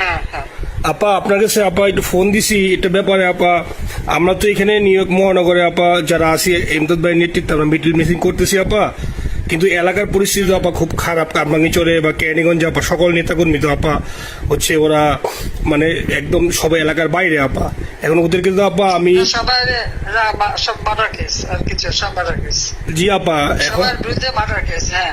হ্যাঁ হ্যাঁ। আপা আপনার কাছে আপা একটু ফোন দিছি এটা ব্যাপারে আপা আমরা তো এখানে নিউ ইয়র্ক মহানগরে আপা যারা আছি এমদাদ ভাই নেতৃত্বে আমরা মিডিল মিসিং করতেছি আপা। কিন্তু এলাকার পরিস্থিতি তো আপা খুব খারাপ কারমাঙ্গিচরে বা ক্যানিগঞ্জে আপা সকল নেতাকর্মী তো আপা হচ্ছে ওরা মানে একদম সবাই এলাকার বাইরে আপা। এখন ওদেরকে তো আপা আমি জি আপা এখন বিরুদ্ধে হ্যাঁ।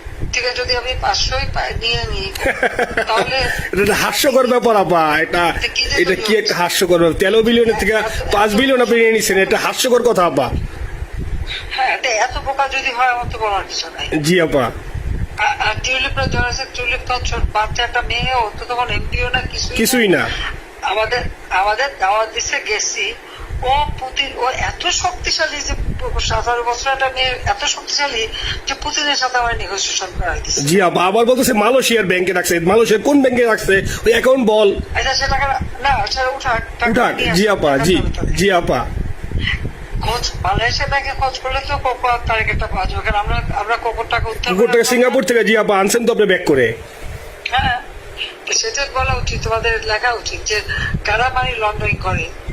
থেকে যদি আমি পাঁচশোই পাই- নিয়ে নিই তাহলে এটা হাস্যকর ব্যাপার আপা এটা এটা কি একটা হাস্যকর ব্যাপার? তেরো বিলিয়নের থেকে পাঁচ বিলিয়ন আপনি নিয়ে নিচ্ছেন এটা হাস্যকর কথা আপা। হ্যাঁ এত বোকা যদি হয় আমার তো বলার কিছু নাই। জি আপা। আর- আর টিউলিপটা জড়াছে টিউলিপ তো বাচ্চা একটা মেয়ে ও তো তখন এমপিও না কিছুই কিছুই না। আমাদের আমাদের দাওয়াত দিছে গেছি ও পুতিন ও এত শক্তিশালী যে সতেরো বছর একটা মেয়ে এত শক্তিশালী যে পুতিনের সাথে আমার নেগোসিয়েশন করাই দিচ্ছে জি আপা আবার বলতেছে মালয়েশিয়ার ব্যাংকে রাখছে। মালয়েশিয়ার কোন ব্যাংকে রাখছে? ওই অ্যাকাউন্ট বল। আচ্ছা সে টাকা না সেটা উঠাক উঠাক। জি আপা জি জি আপা। খোঁজ মালয়েশিয়া ব্যাংকে খোঁজ করলে তো কোকো তারিখ একটা পাওয়া আমরা আমরা কোকোর টাকা উদ্ধার কুকুর করে থেকে সিঙ্গাপুর থেকে জি আপা আনছেন তো আপনি ব্যাক করে। হ্যাঁ সেটা বলা উচিত তোমাদের লেখা উচিত যে কারা মানি লন্ডারিং করে।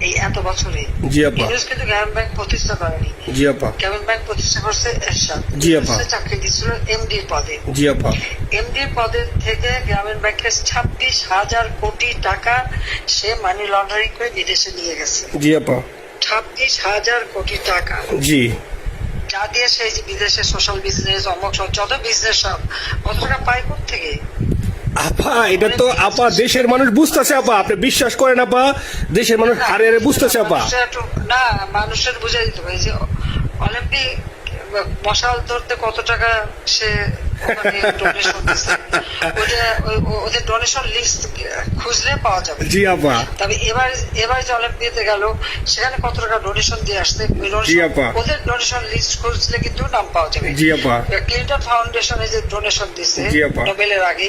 এই এত বছরে জি, আপা। ইউনুস কিন্তু গ্রামীণ ব্যাংক প্রতিষ্ঠা করেনি। জি আপা। গ্রামীণ ব্যাংক প্রতিষ্ঠা করছে এরশাদ। জি, আপা। চাকরি দিচ্ছিল এমডি পদে। জি আপা। এমডি পদের থেকে গ্রামীণ ব্যাংকের ছাব্বিশ হাজার কোটি টাকা সে মানি লন্ডারিং করে বিদেশে নিয়ে গেছে। জি আপা। ছাব্বিশ হাজার কোটি টাকা। জি। যা দিয়ে সেই বিদেশে সোশ্যাল বিজনেস অমক যত বিজনেস সব কত টাকা পায় থেকে আপা এটা তো আপা দেশের মানুষ বুঝতেছে আপা। আপনি বিশ্বাস করেন আপা? দেশের মানুষ হারে হারে বুঝতেছে আপা। না মানুষের বুঝে দিতে হবে যে অলিম্পিক মশাল ধরতে কত টাকা সে ওদের ডোনেশন লিস্ট খুঁজলে পাওয়া যাবে। জি আপা। তবে এবার এবার যে অলিম্পিয়াতে গেল সেখানে কত টাকা ডোনেশন দিয়ে আসছে? জি, আপা। ওদের ডোনেশন লিস্ট খুঁজলে কিন্তু নাম পাওয়া যাবে। জি, আপা। ক্লিন্টন ফাউন্ডেশনে যে ডোনেশন দিচ্ছে নোবেলের আগে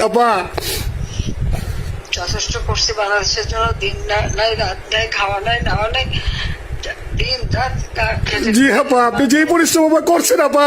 আপা। যথেষ্ট করছি বাংলাদেশের জন্য দিন না- নাই রাত নাই খাওয়া নাই নাওয়া নাই দিন রাত জি আপা আপনি যেই পরিশ্রম করছেন আপা।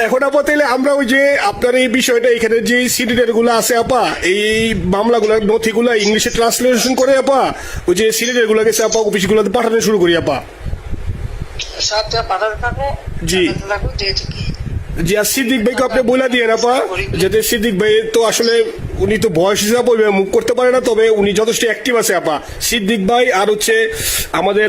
এখন আপা তাহলে আমরা ওই যে আপনার এই বিষয়টা এখানে যে সিলিন্ডারগুলো আছে আপা এই মামলাগুলো নথিগুলো ইংলিশে ট্রান্সলেশন করে আপা ওই যে সিলিন্ডারগুলো গেছে আপা অফিসগুলোতে পাঠানো শুরু করি আপা। থাকো জি। যেহেতু কি? জি আর সিদ্দিক ভাইকে আপনি বলে দিয়ে আপা যাতে সিদ্দিক ভাই তো আসলে উনি তো বয়স হিসাবে ওইভাবে মুখ করতে পারে না তবে উনি যথেষ্ট অ্যাক্টিভ আছে আপা। সিদ্দিক ভাই আর হচ্ছে আমাদের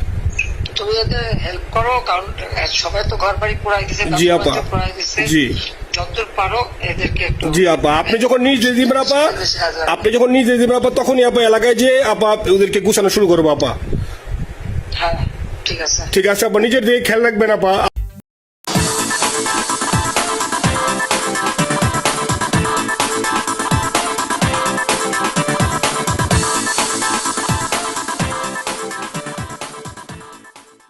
তুমি এদের হেল্প করো কারণ সবাই তো ঘর বাড়ি পুরাই দিছে জি, আপা। জি। যতদূর পারো এদেরকে একটু জি আপা। আপনি যখন নিজ দিবেন আপা আপনি যখন নিজ দিবেন আপা তখনই আপা এলাকায় যে আপা ওদেরকে গুছানো শুরু করব আপা। আছে। ঠিক আছে আপা। নিজের দিকে খেয়াল রাখবেন আপা।